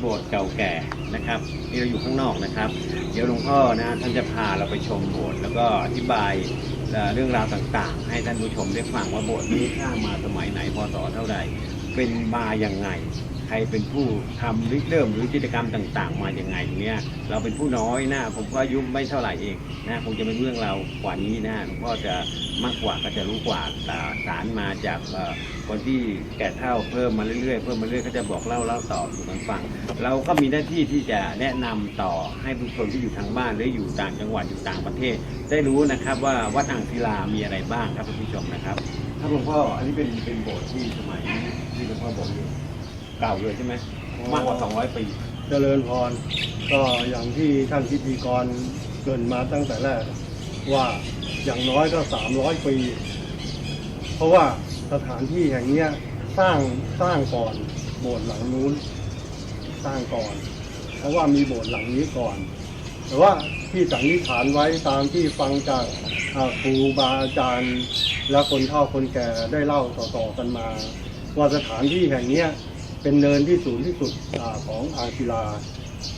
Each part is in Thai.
โบสถ์เก่าแก่นะครับนี่เราอยู่ข้างนอกนะครับ เดี๋ยวหลวงพ่อนะท่านจะพาเราไปชมโบสถ์แล้วก็อธิบายเรื่องราวต่างๆ ให้ท่านผู้ชมได้ฟังว่าโบสถ์นี้สร้างมาสมัยไหนพศเท่าไหร่เป็นมาอย่างไง ใครเป็นผู้ทำริเริ่มหรือกิจกรรมต่างๆ มาอย่างไงเนี่ยเราเป็นผู้น้อยนะผมก็อายุไม่เท่าไหร่เองนะคงจะเป็นเรื่องเรากว่านี้นะหลวงพ่อจะมากกว่าก็จะรู้กว่าแต่สารมาจากเอ่อ คนที่แก่เท่าเพิ่มมาเรื่อยๆเพิ่มมาเรื่อยเขาจะบอกเล่าเล่าต่อสู่กันฟัง เราก็มีหน้าที่ที่จะแนะนำต่อให้ผู้ชมที่อยู่ทางบ้านหรืออยู่ต่างจังหวัดอยู่ต่างประเทศ ได้รู้นะครับว่าวัดอ่างศิลามีอะไรบ้างครับคุณผู้ชมนะครับครับหลวงพ่ออันนี้เป็นเป็นโบสถ์ที่สมัยที่หลวงพ่อบอกอยู่เก่าเลยใช่ไหมมากกว่า 200 ปี เจริญพร ก็อย่างที่ท่านพิธีกรเกรินมาตั้งแต่แรก ว่าอย่างน้อยก็ 300 ปี เพราะว่า สถานที่แห่างเนี้ยสร้างสร้างก่อนโบสถ์หลังนู้น สร้างก่อน เพราะว่ามีโบสถ์หลังนี้ก่อน แต่ว่าที่สันนิษฐานไว้ตามที่ฟังจากครูบาอาจารย์และคนเฒ่าคนแก่ได้เล่าต่อๆกันมา ว่าสถานที่แห่งเนี้ยเป็นเนินที่สูงที่สุดอของอ่างศิลา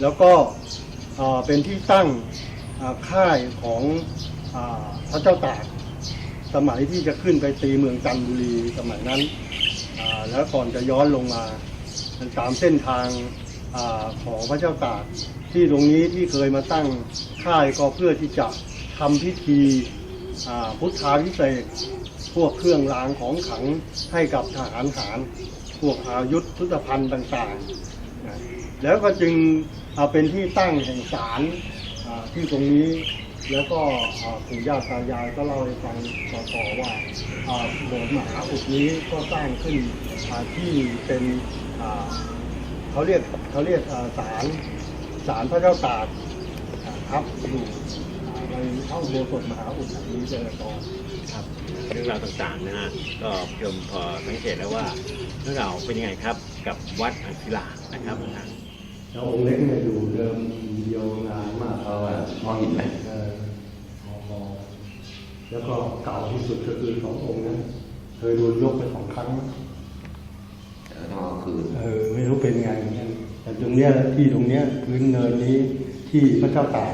แล้วก็เป็นที่ตั้งค่ายของอพระเจ้าตาก สมัยที่จะขึ้นไปตีเมืองจันทบุรีสมัยนั้น แล้วก่อนจะย้อนลงมาตามเส้นทางอของพระเจ้าตากที่ตรงนี้ที่เคยมาตั้งค่ายก็เพื่อที่จะทำพิธีพุทธาพิเศษพวกเครื่องรางของขังให้กับทหารหาร พวกอายุธพุทธภัณฑ์ต่างๆ แล้วก็จึงเป็นที่ตั้งแห่งศาลที่ตรงนี้ แล้วก็ปู่ย่าตายายก็เล่าให้ฟังต่อๆว่าโบสถ์มหาอุดนี้ก็สร้างขึ้นที่เป็นเขาเรียกเขาเรียกศาลศาลพระเจ้าตากครับอยู่ในเข้าโบสถ์มหาอุดนี้เจริญพรครับเรื่องราวต่างๆนะฮะก็ชมพอสังเกตแล้วว่าเรื่องราวเป็นยังไงครับกับวัดอ่างศิลานะครับ แล้วองค์เล็กเนี่ยอยู่เดิมเดียวนานมากเพราะว่าห้องหินไหมเออพอพอแล้วก็เก่าที่สุดก็คือสององค์นั้นเคยโดนยกไปสองครั้งเออต้องเอคืนเออไม่รู้เป็นไงเหมือนกันแต่ตรงเนี้ยที่ตรงเนี้ยพื้นเนินนี้ที่พระเจ้าตาก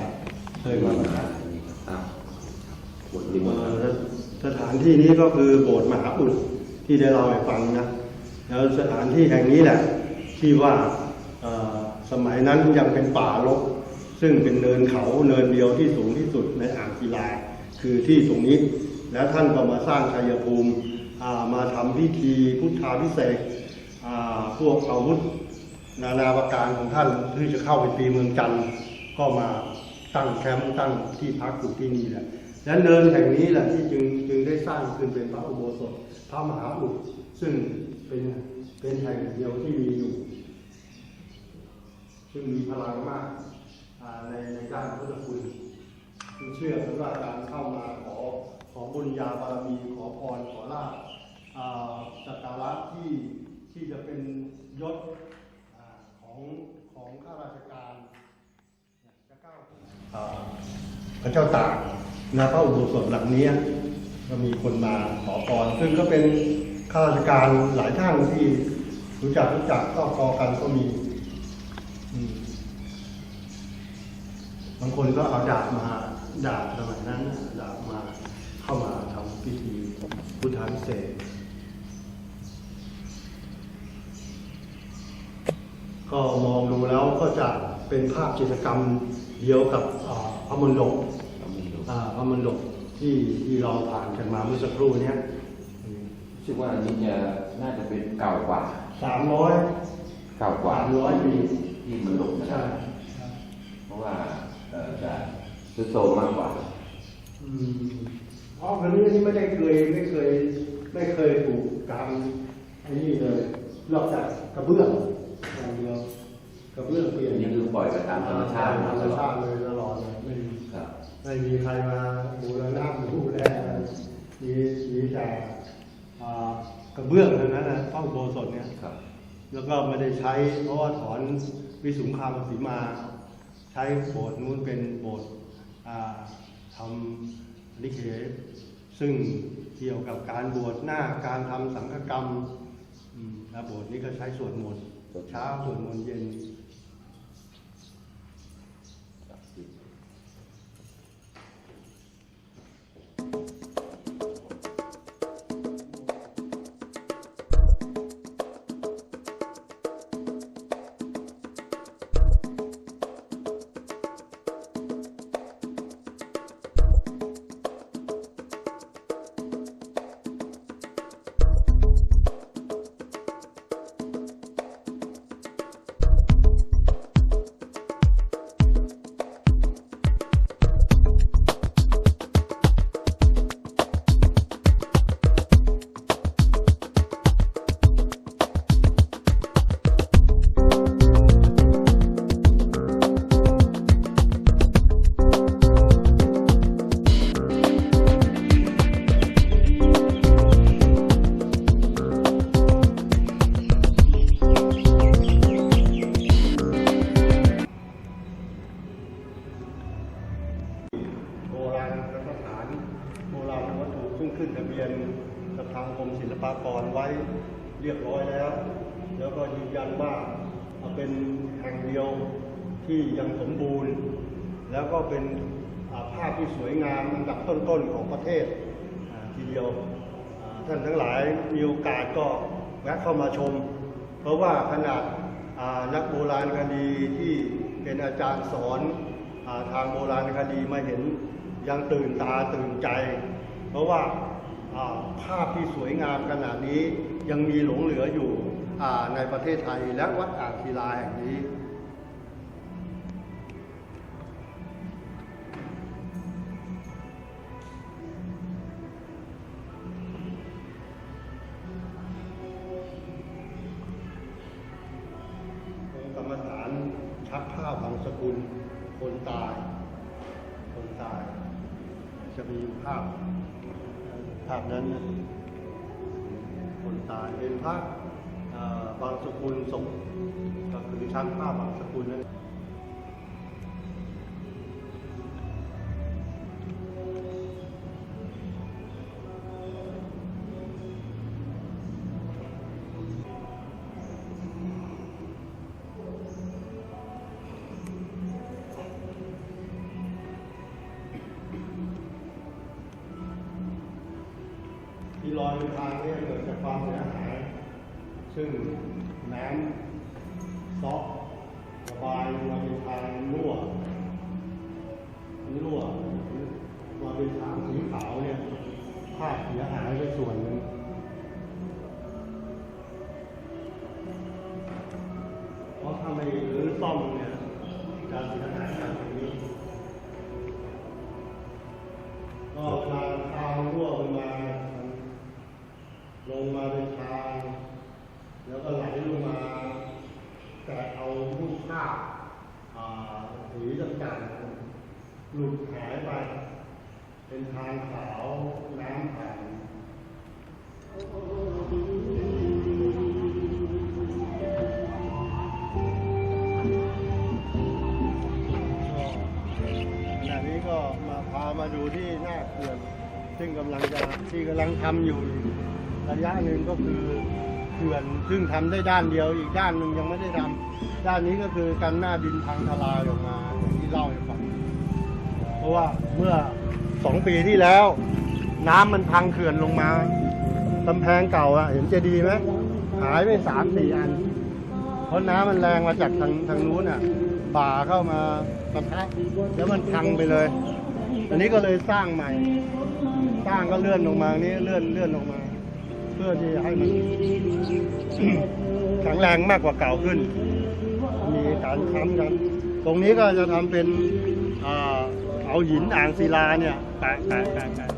เคยมาอ้าวบทรีโมทเอ่อสถานที่นี้ก็คือโบสถ์มหาอุดที่ได้เล่าให้ฟังนะแล้วสถานที่แห่งนี้แหละที่ว่า สมัยนั้นยังเป็นป่ารกซึ่งเป็นเนินเขาเนินเดียวที่สูงที่สุดในอ่างศิลา คือที่ตรงนี้ แล้วท่านก็มาสร้างชัยภูมิมาทำพิธีพุทธาพิเศษพวกอาวุธนานาประการของท่านที่จะเข้าไปตีเมืองจันทร์ก็มาตั้งแคมป์ตั้งที่พักอยู่ที่นี่แหละและเนินแห่งนี้แหละที่จึงจึงได้สร้างขึ้นเป็นพระอุโบสถพระมหาอุดซึ่งเป็นเป็นแห่งเดียวที่มีอยู่ ซึ่งมีพลังมากในในด้านพุทธคุณซึ่งเชื่อกันว่าการเข้ามาขอขอบุญญาบารมีขอพรขอลาภสักการะที่ที่จะเป็นยศอของของข้าราชการจะก้าวขึ้นอ่าพระเจ้าตากนะพระอุโบสถหลังนี้ก็มีคนมาขอพรซึ่งก็เป็นข้าราชการหลายท่านที่รู้จักรู้จักก็กอกันก็มี อืม บางคนก็เอาดาบมาดาบสมัยนั้นน่ะดาบมาเข้ามาทำพิธีพุทธาพิเศษกก็มองดูแล้วก็จะเป็นภาพจิตรกรรมเดียวกับอ่าพระมณฑปเอามือดูอ่าพระมณฑปที่ที่เราผ่านกันมาเมื่อสักครู่เนี้ยรู้สึกว่าอันนี้จะน่าจะเป็นเก่ากว่าสามร้อยเก่ากว่าสามร้อยปีที่มันหลบนะคใช่รับเพราะว่าเอ่อ จะซุดโทรมมากกว่าอืมเพราะคนนี้ที่ไม่ได้เคยไม่เคย ไม่เคยถูกการไอ้นี่เลยนอกจากกระเบื้องอย่างเดียวกระเบื้องเปลี่ยนอันนี้คือปล่อยไปตามธรรมชาติธรรมชาติเลยตลอดเลยไม่มีครับไม่มีใครมาบูรณะดูแลมีมีแต่อ่ากระเบื้องเท่านั้นนะพระอุโบสถเนี่ยครับแล้วก็ไม่ได้ใช้เพราะว่าถอนวิสุงคามสีมาใช้โบสถ์นู้นเป็นโบสถ์ทำนิเกซึ่งเกี่ยวกับการบวชหน้าการทำสังฆกรรมนะโบสถ์นี้ก็ใช้สวดมนต์เช้าสวดมนต์เย็น ยันว่าเป็นแห่งเดียวที่ยังสมบูรณ์ แล้วก็เป็นภาพที่สวยงามอันดับต้นๆของประเทศทีเดียวท่านทั้งหลายมีโอกาสก็แวะเข้ามาชม เพราะว่าขนาดนักโบราณคดีที่เป็นอาจารย์สอนอทางโบราณคดีมาเห็นยังตื่นตาตื่นใจ เพราะว่าภาพที่สวยงามขนาดนี้ยังมีหลงเหลืออยู่ ในประเทศไทยและวัดอ่างศิลาแห่งนี้องค์กรรมฐานชักผ้าบางสกุลคนตาย คนตาย จะมีภาพ ภาพนั้น คนตายเป็นพระเอ่อ บางสกุลศพก็คือช่างภาพบางสกุลนั้น Oh, ที่กำอยู่ระยะหนึ่งก็คือเขื่อนซึ่งทำได้ด้านเดียวอีกด้านหนึ่งยังไม่ได้ทำด้านนี้ก็คือกันหน้าดินพังทลายออกมาอย่างที่เล่าให้ฟังเพราะว่าเมื่อสองปีที่แล้ว น้ำมันพังเขื่อนลงมากำแพงเก่าอะเห็นเจดีไหมหายไปสามสี่อัน เพราะน้ำมันแรงมาจากทางทางนู้นอะป่าเข้ามาปะทะแล้วมันพังไปเลย อันนี้ก็เลยสร้างใหม่ สร้างก็เลื่อนลงมานี่เลื่อนเลื่อนลงมา เพื่อที่ให้มันแข็งแรงมากกว่าเก่าขึ้น มีการค้ำกัน ตรงนี้ก็จะทำเป็นอเอาหินอ่างศิลาเนี่ยแปะแปะแปะ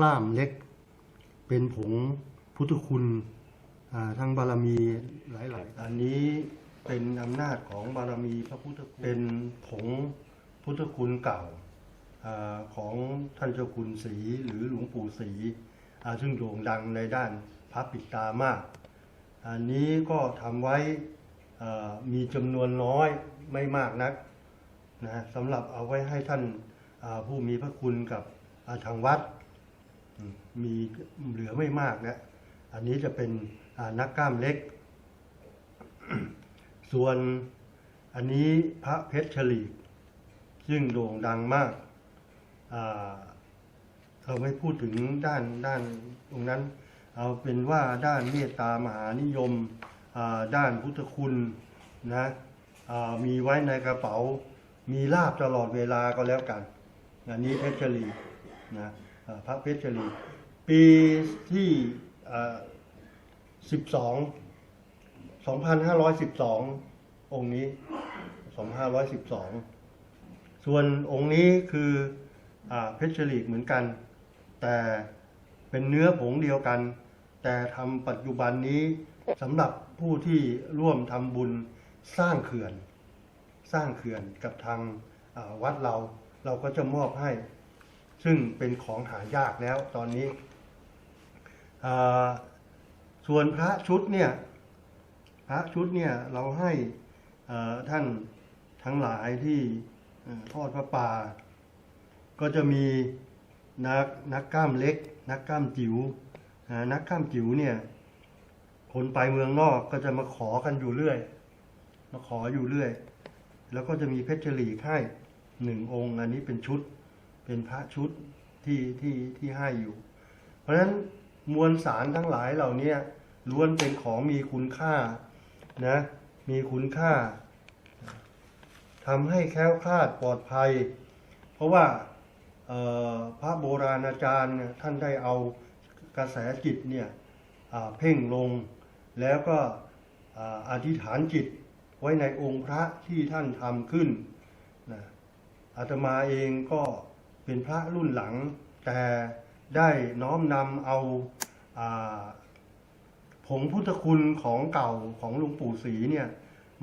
กล้ามเล็ก เป็นผงพุทธคุณอ่าทั้งบารมีหลาย ๆ อันนี้เป็นอำนาจของบารมีพระพุทธเป็นผงพุทธคุณเก่าอของท่านเจ้าคุณศรีหรือหลวงปู่ศรีซึ่งโด่งดังในด้านพระปิดตามาก อันนี้ก็ทำไว้มีจำนวนน้อยไม่มากนักนะสำหรับเอาไว้ให้ท่านผู้มีพระคุณกับทางวัด มีเหลือไม่มากนะอันนี้จะเป็นนักกล้ามเล็ก ส่วนอันนี้พระเพชรฉลีกซึ่งโด่งดังมากาเราไม่พูดถึงด้านด้านตรงนั้น เอาเป็นว่าด้านเมตตามหานิยมด้านพุทธคุณนะมีไว้ในกระเป๋า มีลาบตลอดเวลาก็แล้วกันอันนี้เพชรลีนะ พระเพชรลี ปีที่สิบสองสองพันห้าร้อยสิบสององค์นี้สองห้าร้อยสิบสองส่วนองค์นี้คืออเพชรลีเหมือนกัน แต่เป็นเนื้อผงเดียวกัน แต่ทำปัจจุบันนี้สำหรับผู้ที่ร่วมทำบุญสร้างเขื่อน สร้างเขื่อนกับทางวัดเรา เราก็จะมอบให้ ซึ่งเป็นของหายากแล้วตอนนี้ ส่วนพระชุดเนี่ย พระชุดเนี่ยเราให้ท่านทั้งหลายที่ทอดพระป่า ก็จะมีนักนักกล้ามเล็ก นักกล้ามจิ๋วนักกล้ามจิ๋วเนี่ย คนไปเมืองนอกก็จะมาขอกันอยู่เรื่อย มาขออยู่เรื่อย แล้วก็จะมีเพชรลีกให้หนึ่งองค์ อันนี้เป็นชุด เป็นพระชุดที่ที่ที่ให้อยู่ เพราะฉะนั้นมวลสารทั้งหลายเหล่านี้ล้วนเป็นของมีคุณค่านะมีคุณค่าทำให้แคล้วคลาดปลอดภัย เพราะว่าพระโบราณอาจารย์ท่านได้เอากระแสจิตเนี่ยเพ่งลงแล้วก็อ่าอธิษฐานจิตไว้ในองค์พระที่ท่านทำขึ้นนะอาตมาเองก็ เป็นพระรุ่นหลัง แต่ได้น้อมนำเอาอาผงพุทธคุณของเก่าของหลวงปู่ศรีเนี่ย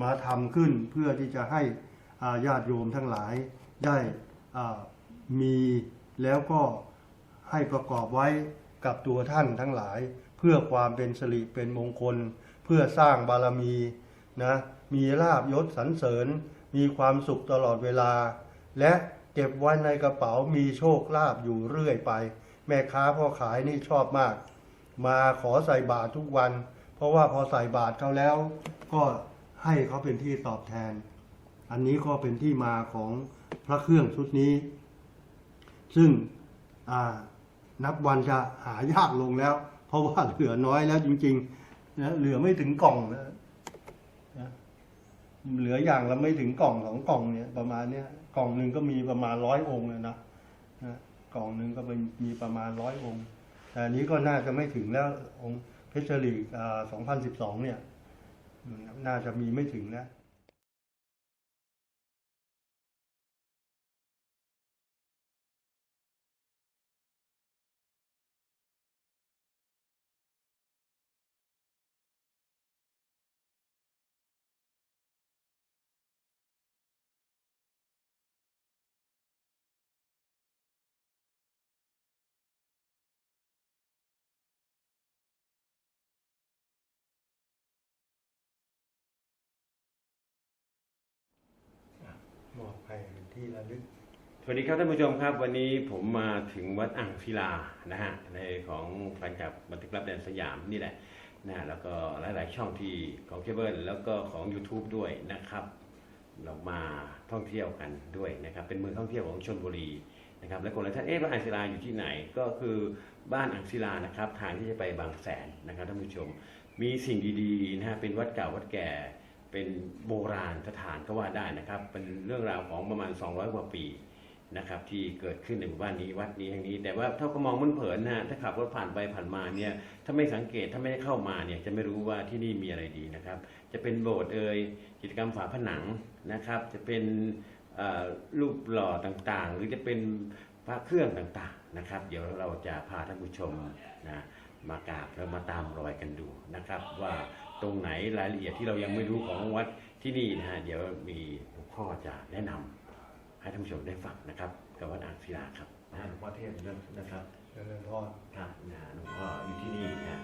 มาทำขึ้นเพื่อที่จะให้ญาติโยมทั้งหลายได้มีแล้วก็ให้ประกอบไว้กับตัวท่านทั้งหลาย เพื่อความเป็นสิริเป็นมงคล เพื่อสร้างบารมีนะมีลาบยศสรรเสริญ มีความสุขตลอดเวลา และ เก็บไว้ในกระเป๋ามีโชคลาภอยู่เรื่อยไป แม่ค้าพ่อขายนี่ชอบมาก มาขอใส่บาตรทุกวัน เพราะว่าพอใส่บาตรเขาแล้ว ก็ให้เขาเป็นที่ตอบแทน อันนี้ก็เป็นที่มาของพระเครื่องชุดนี้ ซึ่งนับวันจะหายากลงแล้ว เพราะว่าเหลือน้อยแล้วจริงๆนะเหลือไม่ถึงกล่องนะเหลืออย่างละไม่ถึงกล่องสองกล่องเนี่ยประมาณเนี้ย กล่องหนึ่งก็มีประมาณร้อยองค์เลยนะนะกล่องหนึ่งก็เป็นมีประมาณร้อยองค์ แต่อันนี้ก็น่าจะไม่ถึงแล้วองค์เพชรลีกสองพันสิบสองเนี่ย น่าจะมีไม่ถึงแล้ว ระลึกสวัสดีครับท่านผู้ชมครับ วันนี้ผมมาถึงวัดอ่างศิลานะฮะในของแฟนคลับบันทึกรับแดนสยามนี่แหละนะแล้วก็หลาย ๆ ช่องที่ของเคเบิลแล้วก็ของ YouTube ด้วยนะครับ เรามาท่องเที่ยวกันด้วยนะครับเป็นเมืองท่องเที่ยวของชลบุรีนะครับและคนหลายท่านเอ๊ะบ้านอ่างศิลาอยู่ที่ไหนก็คือบ้านอ่างศิลานะครับทางที่จะไปบางแสนนะครับท่านผู้ชม มีสิ่งดีๆนะฮะเป็นวัดเก่าวัดแก่ เป็นโบราณสถานก็ว่าได้นะครับ เป็นเรื่องราวของประมาณ 200 กว่าปีนะครับ ที่เกิดขึ้นในหมู่บ้านนี้วัดนี้แห่งนี้ แต่ว่าถ้าก็มองมันเผินนะฮะถ้าขับรถผ่านไปผ่านมาเนี่ยถ้าไม่สังเกตถ้าไม่ได้เข้ามาเนี่ยจะไม่รู้ว่าที่นี่มีอะไรดีนะครับ จะเป็นโบสถ์เอ่ยกิจกรรมฝาผนังนะครับ จะเป็นรูปหล่อต่างๆ หรือจะเป็นพระเครื่องต่างๆนะครับ เดี๋ยวเราจะพาท่านผู้ชมนะมากราบแล้วมาตามรอยกันดูนะครับว่า ตรงไหนรายละเอียดที่เรายังไม่รู้ของวัดที่นี่นะฮะเดี๋ยวมีหลวงพ่อจะแนะนำให้ท่านผู้ชมได้ฟังนะครับกับวัดอ่างศิลาครับนะฮะหลวงพ่อเทพนะครับเจริญพรครับนะหลวงพ่ออยู่ที่นี่นะ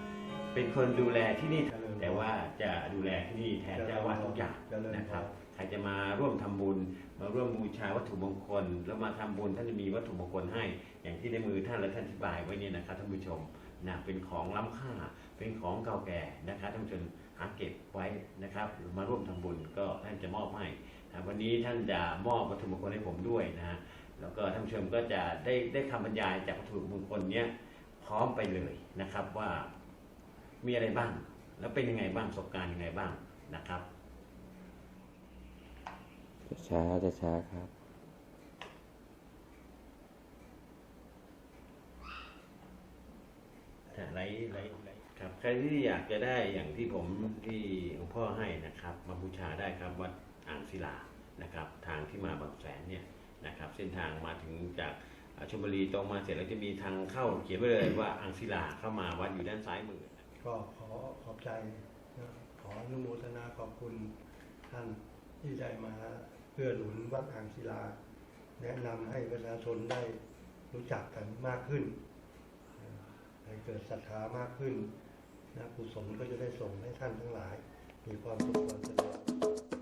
เป็นคนดูแลที่นี่เจริญพรแต่ว่าจะดูแลที่นี่แทนเจ้าอาวาดทุกอย่างเจริญพรนะครับใครจะมาร่วมทำบุญ มาร่วมบูชาวัตถุมงคล แล้วมาทำบุญท่านจะมีวัตถุมงคลให้ อย่างที่ในมือท่านและท่านอธิบายไว้เนี่ยนะครับท่านผู้ชมนะเป็นของล้ำค่า เป็นของเก่าแก่นะครับท่านผู้ชม หาเก็บไว้นะครับหรือมาร่วมทำบุญก็ท่านจะมอบให้อ่าวันนี้ท่านจะมอบวัตถุมงคลให้ผมด้วยนะฮะแล้วก็ท่านผู้ชมก็จะได้ได้คำบรรยายจากวัตถุมงคลเนี้ยพร้อมไปเลยนะครับว่ามีอะไรบ้าง แล้วเป็นยังไงบ้างประสบการณ์ยังไงบ้างนะครับช้าจะช้าครับ ไลฟ์ไลฟ์ไลฟ์ครับ ใครที่อยากจะได้อย่างที่ผมที่หลวงพ่อให้นะครับมาบูชาได้ครับวัดอ่างศิลานะครับ ทางที่มาบางแสนเนี่ยนะครับ เส้นทางมาถึงจากอ่าชลบุรีตรงมาเสร็จแล้วจะมีทางเข้าเขียนไว้เลยว่าอ่างศิลาเข้ามาวัดอยู่ด้านซ้ายมือก็ขอขอบใจนะขออนุโมทนาขอบคุณท่านที่ได้มาเพื่อหนุนวัดอ่างศิลา แนะนำให้ประชาชนได้รู้จักกันมากขึ้นให้เกิดศรัทธามากขึ้น นะกุศลก็จะได้ส่งให้ท่านทั้งหลาย มีความสุขความเจริญ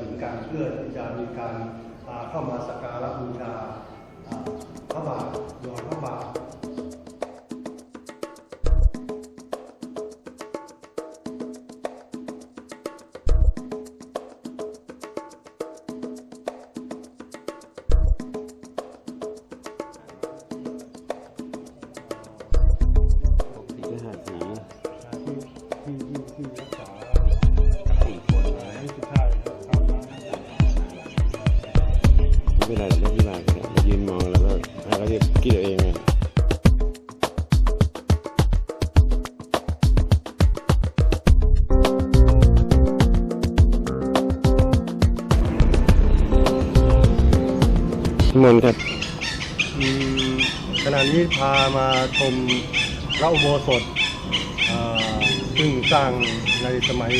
ถึงการเพื่อที่จะมีการเข้ามาสักการะบูชาอ่าพระบาทยอดพระบาท ครับอืมขณะนี้พามาชมพระอุโบสถอ่าซึ่งสร้างในสมัย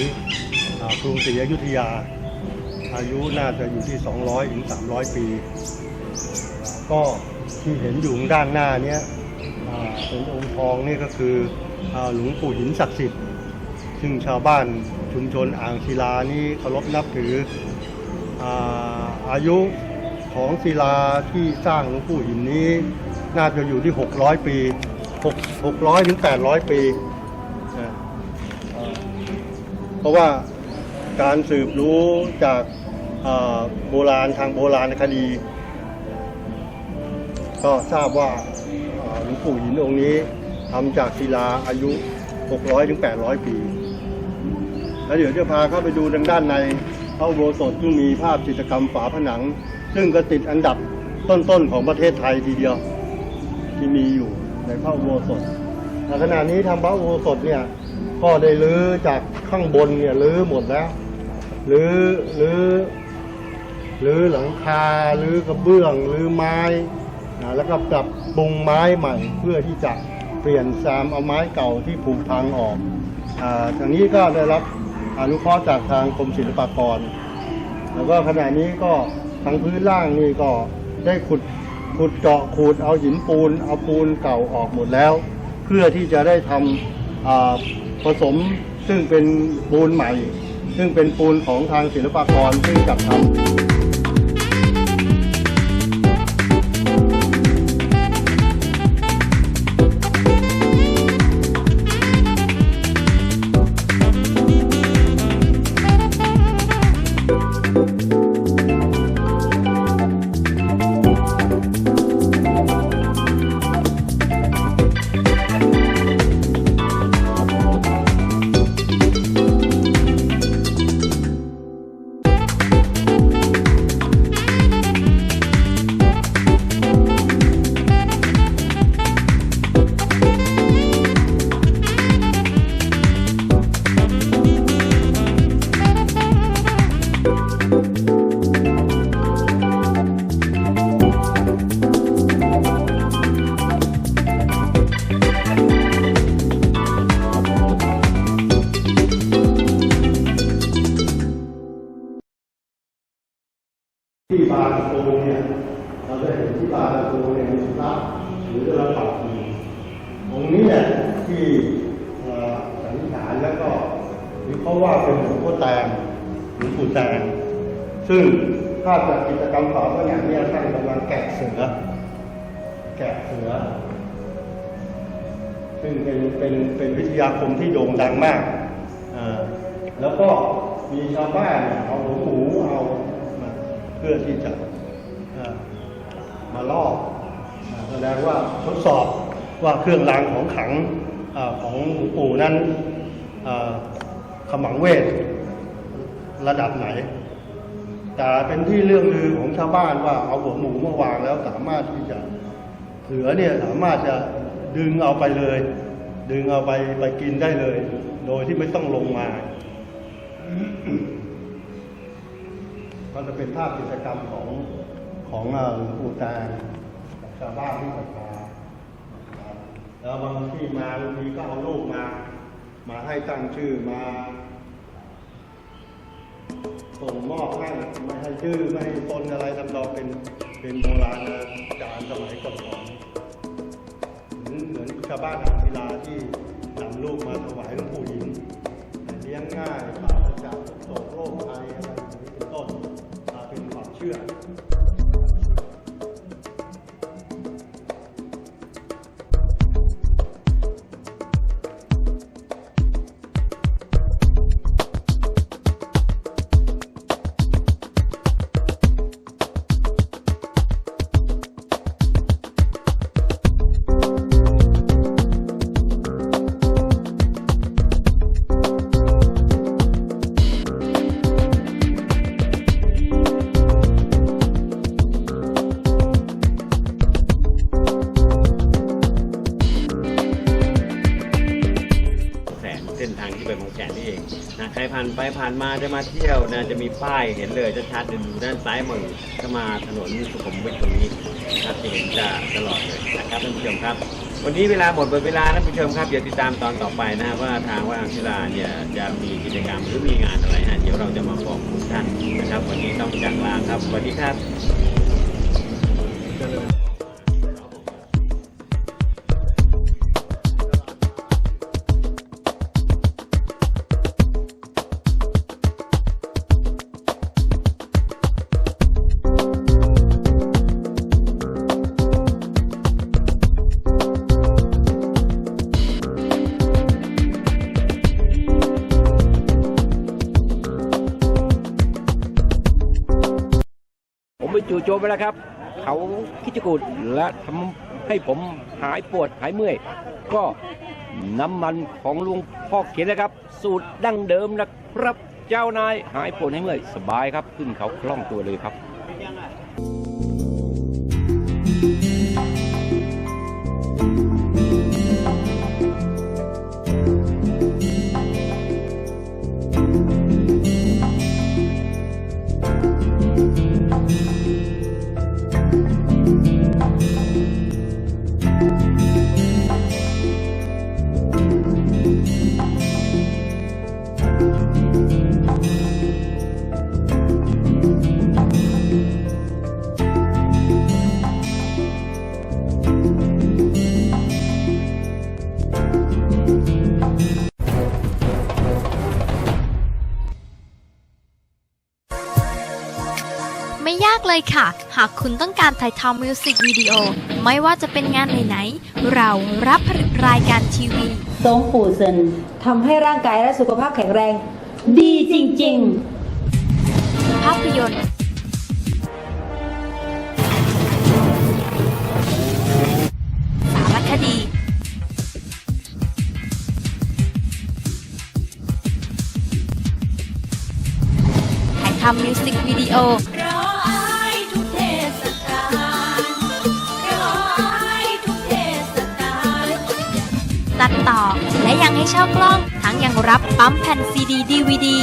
อ่ากรุงศรีอยุธยา อายุน่าจะอยู่ที่ 200 ถึง 300 ปี ก็ที่เห็นอยู่ด้านหน้าเนี้ยอ่าเป็นองค์ทองนี่ก็คืออ่าหลวงปู่หินศักดิ์สิทธิ์ ซึ่งชาวบ้านชุมชนอ่างศิลานี่เคารพนับถืออาอายุ ของศิลาที่สร้างหลวงปู่หินนี้ น่าจะอยู่ที่ 600 ปี 6 600 ถึง 800 ปีนะอ่าเพราะว่าการสืบรู้จากโบราณทางโบราณคดี ก็ทราบว่าหลวงปู่หินองค์นี้ทำจากศิลาอายุ 600 ถึง 800 ปี แล้วเดี๋ยวจะพาเข้าไปดูทางด้านในพระอุโบสถซึ่งมีภาพจิตรกรรมฝาผนัง ซึ่งก็ติดอันดับต้นๆของประเทศไทยทีเดียว ที่มีอยู่ในพระอุโบสถแต่ขณะนี้ทำพระอุโบสถเนี่ยก็ได้รื้อจากข้างบนเนี่ยรื้อหมดแล้วรื้อรื้อรื้อหลังคารื้อกระเบื้องรื้อไม้นะแล้วก็ปรับปรุงไม้ใหม่เพื่อที่จะเปลี่ยนแซมเอาไม้เก่าที่ผุพังออกอาทางนี้ก็ได้รับอนุเคราะห์จากทางกรมศิลปากร แล้วก็ขณะนี้ก็างพื้นล่างนี่ก็ได้ขุดขุดเจาะขูดเอาหินปูน เอาปูนเก่าออกหมดแล้ว เพื่อที่จะได้ทำอ่าผสมซึ่งเป็นปูนใหม่ ซึ่งเป็นปูนของทางศิลปากรซึ่งจัดทำ ซึ่งถ้าจากกิจกรรมฝาผนังเนี่ยท่านกำลังแกะเสือ แกะเสือ ซึ่งเป็นเป็นเป็นวิทยาคมที่โด่งดังมากอ่าแล้วก็มีชาวบ้านเอาหัวหมูเอามาเพื่อที่จะมาลอกอ่าแสดงว่าทดสอบว่าเครื่องรางของขังอของหลวงปู่นั้นขมังเวทระดับไหน แต่เป็นที่เรื่องลือของชาวบ้านว่าเอาหัวหมูมาวางแล้วสามารถที่จะเสือเนี่ยสามารถจะดึงเอาไปเลย ดึงเอาไปไปกินได้เลย โดยที่ไม่ต้องลงมาก็จะเป็นภาพกิจกรรมของของหลวงปู่แตงชาวบ้านที่ศรัทธาแล้วบางที่มาบางทีก็เอาลูกมา มาให้ตั้งชื่อมา ส่งมอบให้ไม่ให้ชื่อไม่ให้ตนอะไรทำนองเป็นเป็นโบราณจารสมัยก่อนๆเหมือนเหมือนชาวบ้านอ่างศิลาที่นำลูกมาถวายหลวงปู่หินเลี้ยงง่ายปราศจากโรคภัยอะไรอย่างนี้เป็นต้นเป็นความเชื่อ ผ่านไปผ่านมาจะมาเที่ยวนะจะมีป้ายเห็นเลยชัดๆดูด้านซ้ายมือถ้ามาถนนสุขุมวิทตรงนี้นะครับจะเห็นจะตลอดเลยนะครับท่านผู้ชมครับ วันนี้เวลาหมดหมดเวลาท่านผู้ชมครับเดี๋ยวติดตามตอนต่อไปนะว่าทางว่างศิลาเนี่ยจะมีกิจกรรมหรือมีงานอะไรฮะเดี๋ยวเราจะมาบอกทุกท่านนะครับ วันนี้ต้องจากลาครับสวัสดีครับ ไปแล้วครับ เขาคิดกูดและทำให้ผมหายปวดหายเมื่อย ก็น้ำมันของลุงพ่อเขียนนะครับ สูตรดั้งเดิมนะครับ เจ้านายหายปวดหายเมื่อย สบายครับขึ้นเขาคล่องตัวเลยครับ เลยค่ะ หากคุณต้องการถ่ายทำมิวสิกวิดีโอ ไม่ว่าจะเป็นงานไหนๆ เรารับผลิตรายการทีวี ทรงปู่เซินทำให้ร่างกายและสุขภาพแข็งแรง ดีจริง ๆ ภาพยนตร์ สารคดี ถ่ายทำมิวสิกวิดีโอ และยังให้เช่ากล้อง ทั้งยังรับปั๊มแผ่นซีดีดีวดี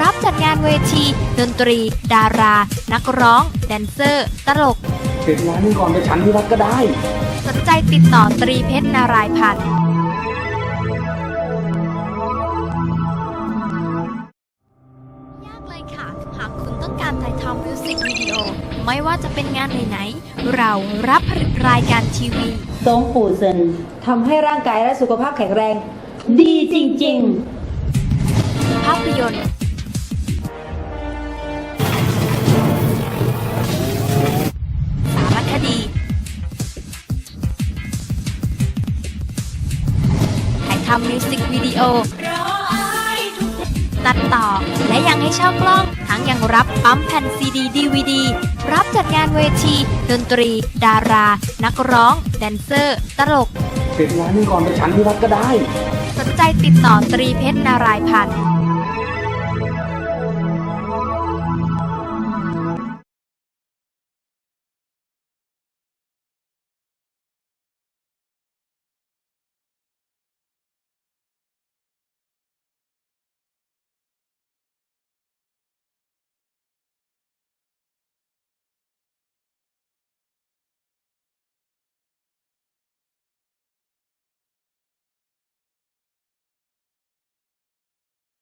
รับจัดงานเวที ดนตรี ดารา นักร้อง แดนเซอร์ ตลกเด็กร้านนึงก่อนไปฉันที่วัดก็ได้ สนใจติดต่อตรีเพชรนารายพันธ์ยากเลยค่ะหากคุณต้องการถ่ายทำมิวสิกวิดีโอไม่ว่าจะเป็นงานไหนๆ เรารับผลิตรายการทีวีทรงปู่เซินทำให้ร่างกายและสุขภาพแข็งแรง ดีจริง ๆ ภาพยนตร์ สารคดี ถ่ายทำมิวสิกวิดีโอ ตัดต่อ และยังให้เช่ากล้อง ทั้งยังรับปั๊มแผ่นซีดีดีวดี รับจัดงานเวที ดนตรี ดารา นักร้อง แดนเซอร์ ตลกเด็กร้านนึงก่อนไปฉันที่วัดก็ได้ส นใจติดต่อตรีเพชรนารายพันธ์